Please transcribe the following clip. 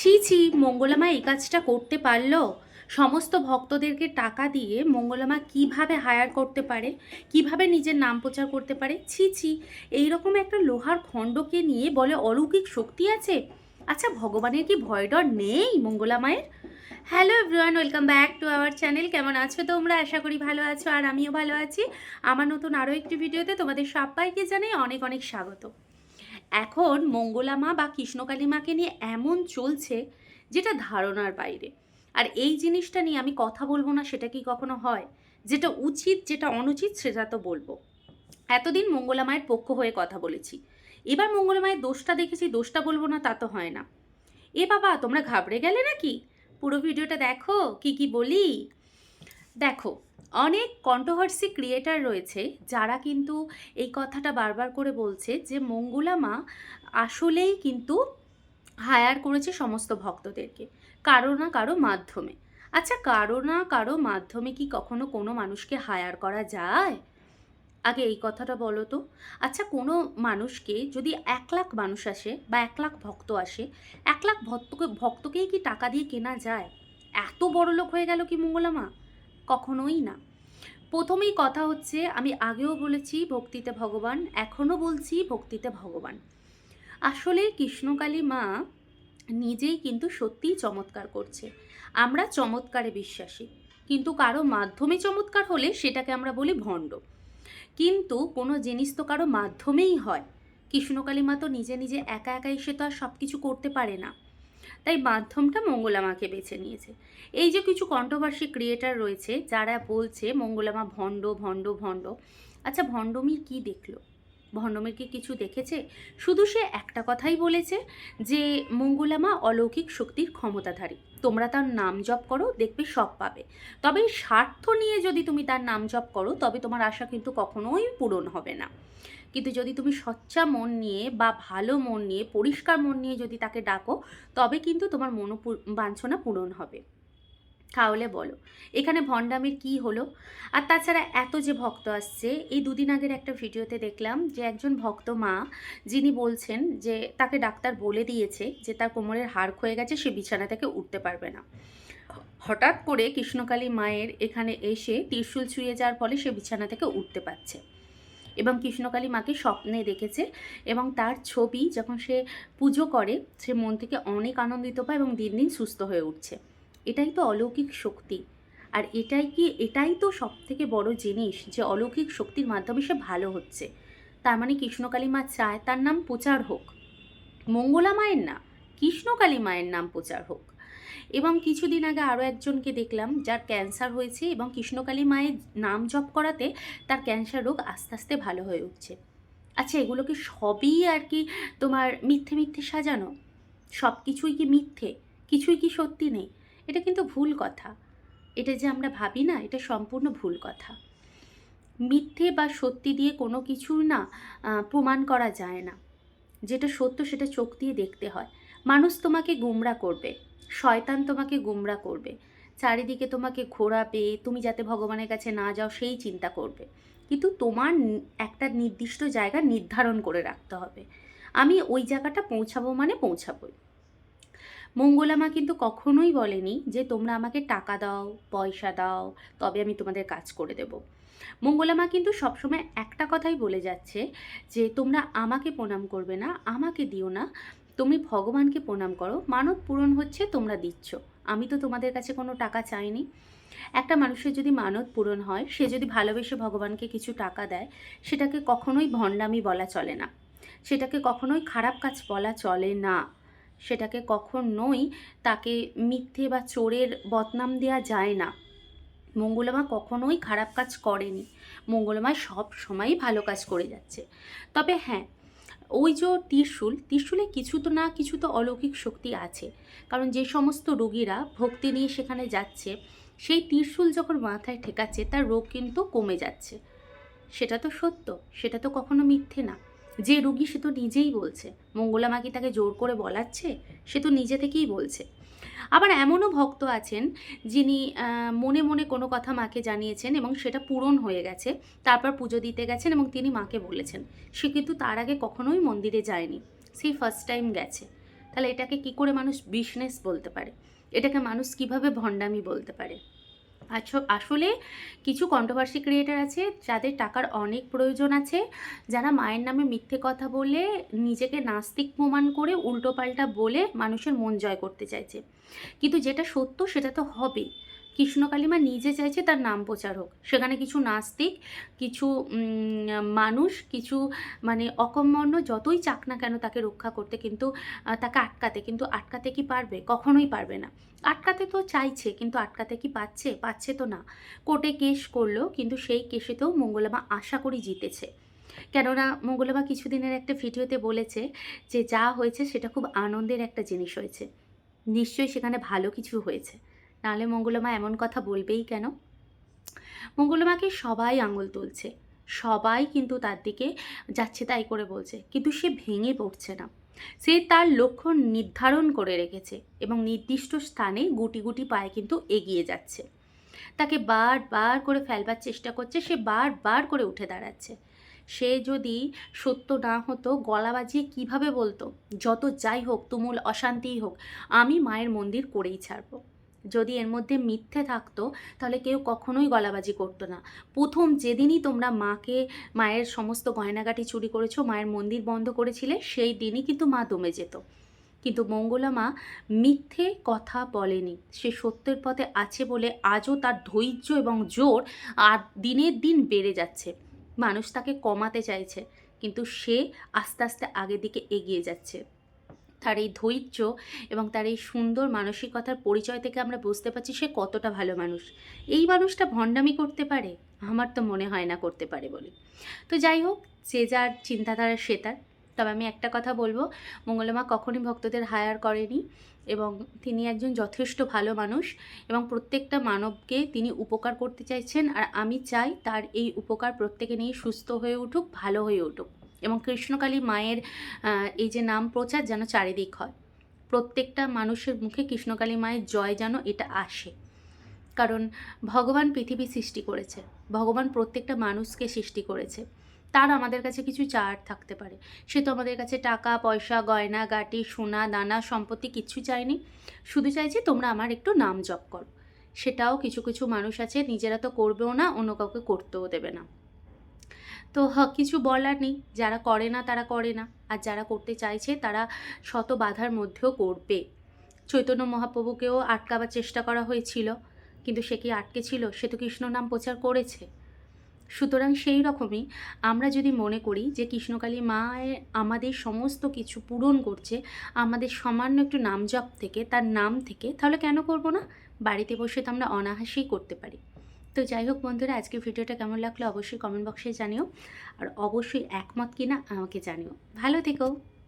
ছি ছি, মঙ্গলামা এই কাজটা করতে পারল? সমস্ত ভক্তদেরকে টাকা দিয়ে মঙ্গলামা কীভাবে হায়ার করতে পারে? কীভাবে নিজের নাম প্রচার করতে পারে? ছি ছি, এইরকম একটা লোহার খণ্ডকে নিয়ে বলে অলৌকিক শক্তি আছে? আচ্ছা ভগবানের কি ভয় ডর নেই মঙ্গলা মায়ের hello everyone welcome back to our channel কেমন আছো তোমরা? আশা করি ভালো আছো, আর আমিও ভালো আছি। আমার নতুন আরও একটি ভিডিওতে তোমাদের সবাইকে জানাই অনেক অনেক স্বাগত। এখন মঙ্গলা মা বা কৃষ্ণকালী মাকে নিয়ে এমন চলছে যেটা ধারণার বাইরে। আর এই জিনিসটা নিয়ে আমি কথা বলব না, সেটা কি কখনো হয়? যেটা উচিত, যেটা অনুচিত, সেটা তো বলব। এতদিন মঙ্গলা মায়ের পক্ষ হয়ে কথা বলেছি। এবার মঙ্গলা মায়ের দোষটা দেখেছি, দোষটা বলব না, তা তো হয় না। এ বাবা, তোমরা ঘাবড়ে গেলে নাকি? পুরো ভিডিওটা দেখো, কি কি বলি? দেখো, অনেক কন্ট্রোভার্সি ক্রিয়েটার রয়েছে যারা কিন্তু এই কথাটা বারবার করে বলছে যে মঙ্গলা মা আসলেই কিন্তু হায়ার করেছে সমস্ত ভক্তদেরকে, কারও না কারও মাধ্যমে। আচ্ছা কারও না কারও মাধ্যমে কি কখনো কোনো মানুষকে হায়ার করা যায়? আগে এই কথাটা বলো তো। আচ্ছা কোনো মানুষকে যদি এক লাখ মানুষ আসে বা এক লাখ ভক্ত আসে, এক লাখ ভক্তকে, ভক্তকেই কি টাকা দিয়ে কেনা যায়? এত বড় লোক হয়ে গেল কি মঙ্গলা মা? কখনোই না। প্রথমেই কথা হচ্ছে, আমি আগেও বলেছি, ভক্তিতে ভগবান, এখনও বলছি, ভক্তিতে ভগবান। আসলে কৃষ্ণকালী মা নিজেই কিন্তু সত্যিই চমৎকার করছে। আমরা চমৎকারে বিশ্বাসী, কিন্তু কারও মাধ্যমে চমৎকার হলে সেটাকে আমরা বলি ভণ্ড। কিন্তু কোনো জিনিস তো কারও মাধ্যমেই হয়। কৃষ্ণকালী মা তো নিজে নিজে একা একা এসে তো আর সব কিছু করতে পারে না। তাই মাধ্যমটা মঙ্গলামাকে বেছে নিয়েছে। এই যে কিছু কন্ট্রোভার্সি ক্রিয়েটার রয়েছে, যারা বলছে মঙ্গলামা ভণ্ড ভণ্ড ভণ্ড আচ্ছা ভণ্ডমির কি দেখল? ভণ্ডমির কি কিছু দেখেছে? শুধু সে একটা কথাই বলেছে যে মঙ্গলামা অলৌকিক শক্তির ক্ষমতাধারী। তোমরা তার নাম জপ করো, দেখবে সব পাবে। তবে স্বার্থ নিয়ে যদি তুমি তার নাম জপ করো, তবে তোমার আশা কিন্তু কখনোই পূরণ হবে না। কিন্তু যদি তুমি সচ্চা মন নিয়ে বা ভালো মন নিয়ে, পরিষ্কার মন নিয়ে যদি তাকে ডাকো, তবে কিন্তু তোমার মনো বাঞ্ছনা পূরণ হবে। তাহলে বলো, এখানে ভণ্ডামির কি হলো? আর তাছাড়া এত যে ভক্ত আসছে, এই দুদিন আগের একটা ভিডিওতে দেখলাম যে একজন ভক্ত মা, যিনি বলছেন যে তাকে ডাক্তার বলে দিয়েছে যে তার কোমরের হাড় ক্ষয়ে গেছে, সে বিছানা থেকে উঠতে পারবে না। হঠাৎ করে কৃষ্ণকালী মায়ের এখানে এসে ত্রিশূল ছুঁয়ে যাওয়ার ফলে সে বিছানা থেকে উঠতে পারছে। এবং কৃষ্ণকালী মাকে স্বপ্নে দেখেছে এবং তার ছবি যখন সে পুজো করে, সে মন থেকে অনেক আনন্দিত পায় এবং দিন দিন সুস্থ হয়ে উঠছে। এটাই তো অলৌকিক শক্তি। আর এটাই কি, এটাই তো সব থেকে বড় জিনিস যে অলৌকিক শক্তির মাধ্যমে সে ভালো হচ্ছে। তার মানে কৃষ্ণকালী মা চায় তার নাম প্রচার হোক। মঙ্গলা মায়ের না, কৃষ্ণকালী মায়ের নাম প্রচার হোক। এবং কিছুদিন আগে আরও একজনকে দেখলাম যার ক্যান্সার হয়েছে এবং কৃষ্ণকালী মায়ের নাম জপ করাতে তার ক্যান্সার রোগ আস্তে আস্তে ভালো হয়ে উঠছে। আচ্ছা এগুলো কি সবই আর কি তোমার মিথ্যে মিথ্যে সাজানো? সব কিছুই কি মিথ্যে? কিছুই কি সত্যি নেই? এটা কিন্তু ভুল কথা। এটা যে আমরা ভাবি না, এটা সম্পূর্ণ ভুল কথা। মিথ্যে বা সত্যি দিয়ে কোনো কিছু না প্রমাণ করা যায় না। যেটা সত্য সেটা চোখ দিয়ে দেখতে হয়। মানুষ তোমাকে গুমরা করবে। শয়তান তোমাকে গুমরা করবে। চারিদিকে তোমাকে ঘোরাবে, তুমি যাতে ভগবানের কাছে না যাও, সেই চিন্তা করবে। কিন্তু তোমার একটা নির্দিষ্ট জায়গা নির্ধারণ করে রাখতে হবে। আমি ওই জায়গাটা পৌঁছাবো মানে পৌঁছাবোই। মঙ্গলামা কিন্তু কখনোই বলেনি যে তোমরা আমাকে টাকা দাও, পয়সা দাও, তবে আমি তোমাদের কাজ করে দেব। মঙ্গলামা কিন্তু সবসময় একটা কথাই বলে যাচ্ছে যে তোমরা আমাকে প্রণাম করবে না, আমাকে দিও না। তুমি ভগবানকে প্রণাম করো। মানত পূরণ হচ্ছে তোমরা দিচ্ছ। আমি তো তোমাদের কাছে কোনো টাকা চাইনি। একটা মানুষের যদি মানত পূরণ হয়, সে যদি ভালোবেসে ভগবানকে কিছু টাকা দেয়, সেটাকে কখনোই ভণ্ডামি বলা চলে না। সেটাকে কখনোই খারাপ কাজ বলা চলে না। সেটাকে কখনোই তাকে মিথ্যে বা চোরের বদনাম দেওয়া যায় না। মঙ্গলমা কখনোই খারাপ কাজ করেনি। মঙ্গলমা সব সময়ই ভালো কাজ করে যাচ্ছে। তবে হ্যাঁ ওই যে ত্রিশুল, ত্রিশুলে কিছু তো না কিছু তো অলৌকিক শক্তি আছে। কারণ যে সমস্ত রোগীরা ভক্তি নিয়ে সেখানে যাচ্ছে, সেই ত্রিশুল যখন মাথায় ঠেকাচ্ছে, তার রোগ কিন্তু কমে যাচ্ছে। সেটা তো সত্য, সেটা তো কখনো মিথ্যে না। যে রুগী সে তো নিজেই বলছে, মঙ্গলা মাকি তাকে জোর করে বলাচ্ছে? সে তো নিজে থেকেই বলছে। আবার এমনও ভক্ত আছেন যিনি মনে মনে কোনো কথা মাকে জানিয়েছেন এবং সেটা পূরণ হয়ে গেছে, তারপর পুজো দিতে গেছেন এবং তিনি মাকে বলেছেন। সে কিন্তু তার আগে কখনোই মন্দিরে যায়নি সেই ফার্স্ট টাইম গেছে। তাহলে এটাকে কি করে মানুষ বিজনেস বলতে পারে? এটাকে মানুষ কীভাবে ভণ্ডামি বলতে পারে? আসলে কিছু কন্ট্রোভার্সি ক্রিয়েটার আছে, যাদের টাকার অনেক প্রয়োজন আছে, যারা মায়ের নামে মিথ্যে কথা বলে, নিজেকে নাস্তিক প্রমাণ করে, উল্টোপাল্টা বলে মানুষের মন জয় করতে চাইছে। কিন্তু যেটা সত্য, সেটা তো হবেই। কৃষ্ণকালীমা নিজে চাইছে তার নাম প্রচার হোক। সেখানে কিছু নাস্তিক, কিছু মানুষ, কিছু মানে অকম্মন্য যতই চাক না কেন তাকে রক্ষা করতে কিন্তু তাকে আটকাতে, কিন্তু আটকাতে কি পারবে? কখনোই পারবে না। আটকাতে তো চাইছে, কিন্তু আটকাতে কি পাচ্ছে? পাচ্ছে তো না। কোর্টে কেস করল, কিন্তু সেই কেসেতেও মঙ্গলামা আশা করি জিতেছে। কেননা, মঙ্গলামা কিছুদিনের একটা ভিডিওতে বলেছে যে যা হয়েছে সেটা খুব আনন্দের একটা জিনিস হয়েছে। নিশ্চয়ই সেখানে ভালো কিছু হয়েছে। নাহলে মঙ্গলমা এমন কথা বলবেই কেন? মঙ্গলমাকে সবাই আঙুল তুলছে। সবাই কিন্তু তার দিকে যাচ্ছে তাই করে বলছে। কিন্তু সে ভেঙে পড়ছে না। সে তার লক্ষ্য নির্ধারণ করে রেখেছে এবং নির্দিষ্ট স্থানে গুটি গুটি পায়ে কিন্তু এগিয়ে যাচ্ছে। তাকে বারবার করে ফেলবার চেষ্টা করছে, সে বারবার করে উঠে দাঁড়াচ্ছে। সে যদি সত্য না হতো, গলা বাজিয়ে কীভাবে বলতো, যত যাই হোক, তুমুল অশান্তিই হোক, আমি মায়ের মন্দির করেই ছাড়বো। যদি এর মধ্যে মিথ্যে থাকতো, তাহলে কেউ কখনোই গলাবাজি করতো না। প্রথম যেদিনই তোমরা মাকে, মায়ের সমস্ত গয়নাগাটি চুরি করেছ, মায়ের মন্দির বন্ধ করেছিলে, সেই দিনই কিন্তু মা দমে যেত। কিন্তু মঙ্গলা মা মিথ্যে কথা বলেনি। সে সত্যের পথে আছে বলে আজও তার ধৈর্য এবং জোর আর দিনের দিন বেড়ে যাচ্ছে। মানুষ তাকে কমাতে চাইছে, কিন্তু সে আস্তে আস্তে আগের দিকে এগিয়ে যাচ্ছে। তার এই ধৈর্য এবং তার এই সুন্দর মানসিকতার পরিচয় থেকে আমরা বুঝতে পারছি সে কতটা ভালো মানুষ। এই মানুষটা ভণ্ডামি করতে পারে? আমার তো মনে হয় না করতে পারে বলে। তো যাই হোক, যে যার চিন্তাধারা সে তার। তবে আমি একটা কথা বলব মঙ্গলমা কখনই ভক্তদের হায়ার করেনি এবং তিনি একজন যথেষ্ট ভালো মানুষ এবং প্রত্যেকটা মানবকে তিনি উপকার করতে চাইছেন। আর আমি চাই তার এই উপকার প্রত্যেকে নিয়ে সুস্থ হয়ে উঠুক, ভালো হয়ে উঠুক। এবং কৃষ্ণকালী মায়ের এই যে নাম প্রচার যেন চারিদিক হয়। প্রত্যেকটা মানুষের মুখে কৃষ্ণকালী মায়ের জয় যেন এটা আসে। কারণ ভগবান পৃথিবী সৃষ্টি করেছে, ভগবান প্রত্যেকটা মানুষকে সৃষ্টি করেছে। তার আমাদের কাছে কিছু চার থাকতে পারে। সে তো আমাদের কাছে টাকা, পয়সা, গয়না, গাটি, সোনা, দানা, সম্পত্তি কিচ্ছু চায়নি। শুধু চাইছে তোমরা আমার একটু নাম জপ করো। সেটাও কিছু কিছু মানুষ আছে, নিজেরা তো করবেও না, অন্য কাউকে করতেও দেবে না। তো কিছু বলার নেই। যারা করে না, তারা করে না। আর যারা করতে চাইছে, তারা শত বাধার মধ্যেও করবে। চৈতন্য মহাপ্রভুকেও আটকাবার চেষ্টা করা হয়েছিল, কিন্তু সে কি আটকে ছিল? সে তো কৃষ্ণ নাম প্রচার করেছে। সুতরাং সেই রকমই আমরা যদি মনে করি যে কৃষ্ণকালী মায়ের আমাদের সমস্ত কিছু পূরণ করছে, আমাদের সামান্য একটু নাম জপ থেকে, তার নাম থেকে, তাহলে কেন করব না? বাড়িতে বসে তো আমরা অনাহাসেই করতে পারি। তো যাই হোক বন্ধুরা আজকে ভিডিওটা কেমন লাগল অবশ্যই কমেন্ট বক্সে জানিও। আর অবশ্যই একমত কিনা আমাকে জানিও। ভালো থেকো।